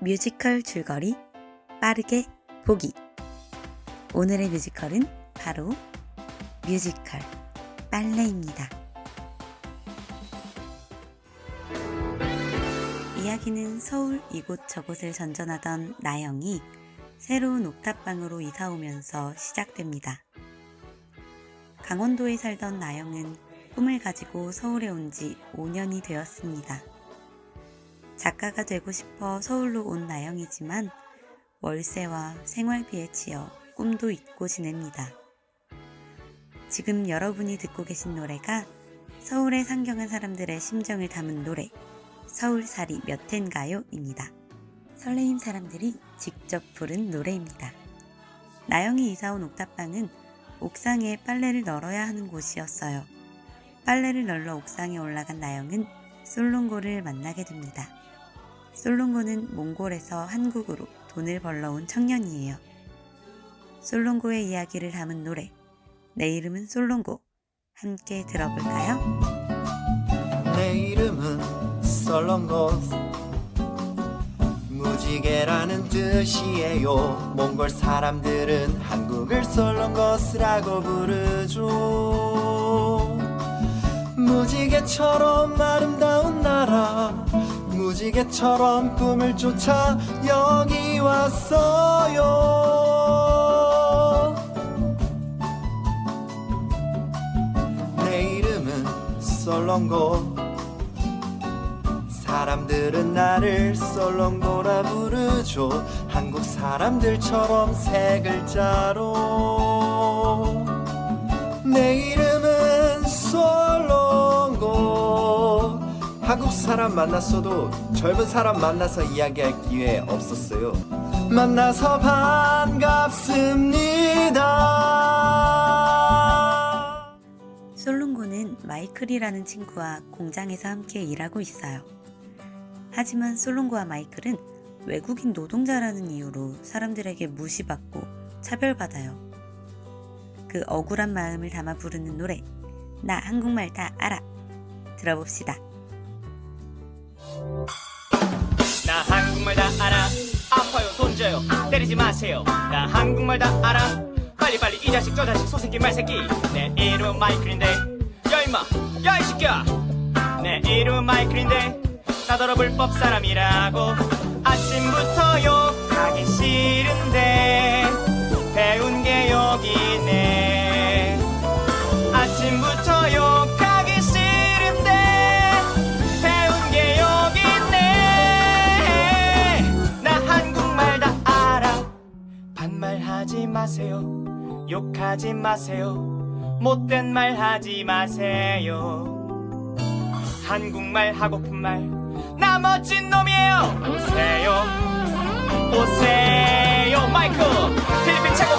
뮤지컬 줄거리 빠르게 보기. 오늘의 뮤지컬은 바로 뮤지컬 빨래입니다. 이야기는 서울 이곳저곳을 전전하던 나영이 새로운 옥탑방으로 이사 오면서 시작됩니다. 강원도에 살던 나영은 꿈을 가지고 서울에 온 지 5년이 되었습니다. 작가가 되고 싶어 서울로 온 나영이지만 월세와 생활비에 치여 꿈도 잊고 지냅니다. 지금 여러분이 듣고 계신 노래가 서울의 상경한 사람들의 심정을 담은 노래 서울살이 몇 텐가요?입니다. 설레임 사람들이 직접 부른 노래입니다. 나영이 이사 온 옥탑방은 옥상에 빨래를 널어야 하는 곳이었어요. 빨래를 널러 옥상에 올라간 나영은 솔롱고를 만나게 됩니다. 솔롱고는 몽골에서 한국으로 돈을 벌러 온 청년이에요. 솔롱고의 이야기를 담은 노래 내 이름은 솔롱고. 함께 들어볼까요? 내 이름은 썰렁것 무지개라는 뜻이에요. 몽골 사람들은 한국을 썰렁것이라고 부르죠. 무지개처럼 아름다운 나라 무지개처럼 꿈을 쫓아 여기 왔어요. 내 이름은 썰렁고. 사람들은 나를 썰렁고라 부르죠. 한국 사람들처럼 세 글자로. 내 이름 사람 만났어도 젊은 사람 만나서 이야기할 기회 없었어요 만나서 반갑습니다 솔롱고는 마이클이라는 친구와 공장에서 함께 일하고 있어요. 하지만 솔롱고와 마이클은 외국인 노동자라는 이유로 사람들에게 무시받고 차별받아요. 그 억울한 마음을 담아 부르는 노래, 나 한국말 다 알아. 들어봅시다. 나 한국말 다 알아. 아파요 돈 줘요. 때리지 마세요. 나 한국말 다 알아. 빨리빨리 이 자식 저 자식 소새끼 말새끼. 내 이름은 마이클인데. 야 임마. 야이 새끼야. 내 이름은 마이클인데. 나더러 불법 사람이라고. 아침부터 욕하기 싫은데 욕하지 마세요. 못된 말 하지 마세요. 한국말 하고픈 말 나 멋진 놈이에요. 오세요. 오세요 마이클. 필리핀 최고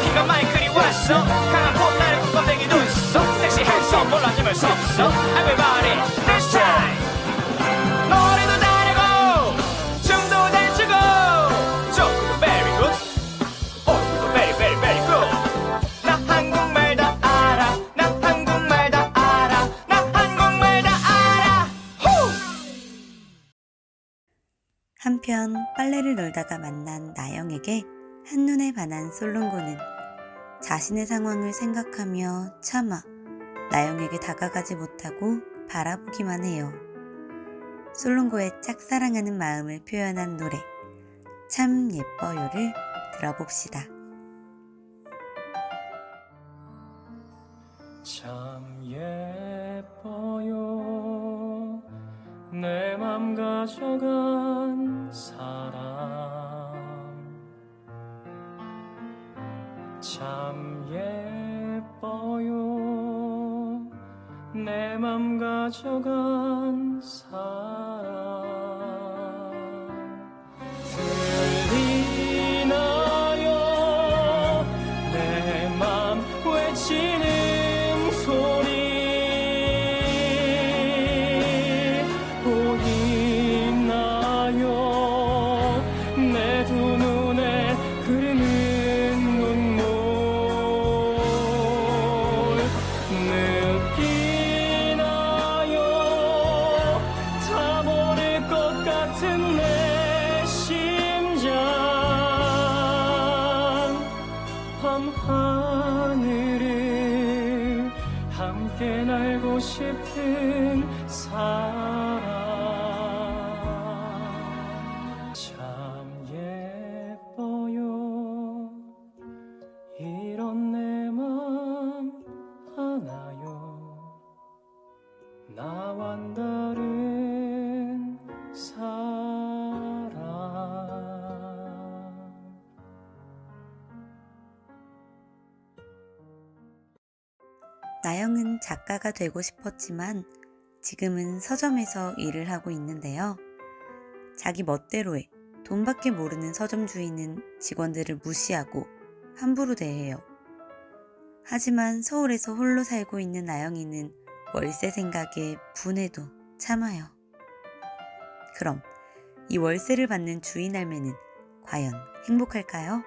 한편 빨래를 널다가 만난 나영에게 한눈에 반한 솔롱고는 자신의 상황을 생각하며 차마 나영에게 다가가지 못하고 바라보기만 해요. 솔롱고의 짝사랑하는 마음을 표현한 노래 참 예뻐요를 들어봅시다. 참 예 내 맘 가져간 사람. 참 예뻐요. 내 맘 가져간 사람 함께 날고 싶은 사랑. 나영은 작가가 되고 싶었지만 지금은 서점에서 일을 하고 있는데요. 자기 멋대로 해 돈밖에 모르는 서점 주인은 직원들을 무시하고 함부로 대해요. 하지만 서울에서 홀로 살고 있는 나영이는 월세 생각에 분해도 참아요. 그럼 이 월세를 받는 주인 할매는 과연 행복할까요?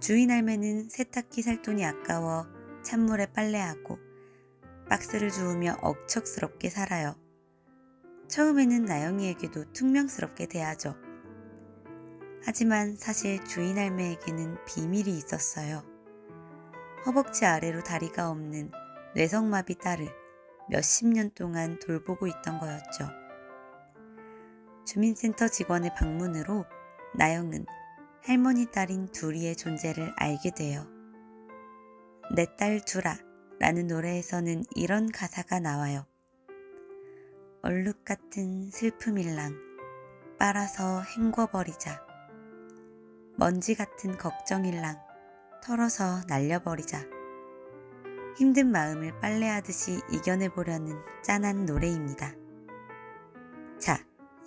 주인 할매는 세탁기 살 돈이 아까워 찬물에 빨래하고 박스를 주우며 억척스럽게 살아요. 처음에는 나영이에게도 퉁명스럽게 대하죠. 하지만 사실 주인 할매에게는 비밀이 있었어요. 허벅지 아래로 다리가 없는 뇌성마비 딸을 몇십 년 동안 돌보고 있던 거였죠. 주민센터 직원의 방문으로 나영은 할머니 딸인 두리의 존재를 알게 돼요. 내딸 두라 라는 노래에서는 이런 가사가 나와요. 얼룩 같은 슬픔일랑 빨아서 헹궈버리자. 먼지 같은 걱정일랑 털어서 날려버리자. 힘든 마음을 빨래하듯이 이겨내보려는 짠한 노래입니다. 자,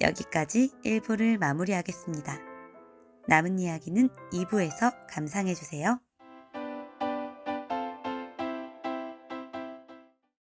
여기까지 1부를 마무리하겠습니다. 남은 이야기는 2부에서 감상해주세요.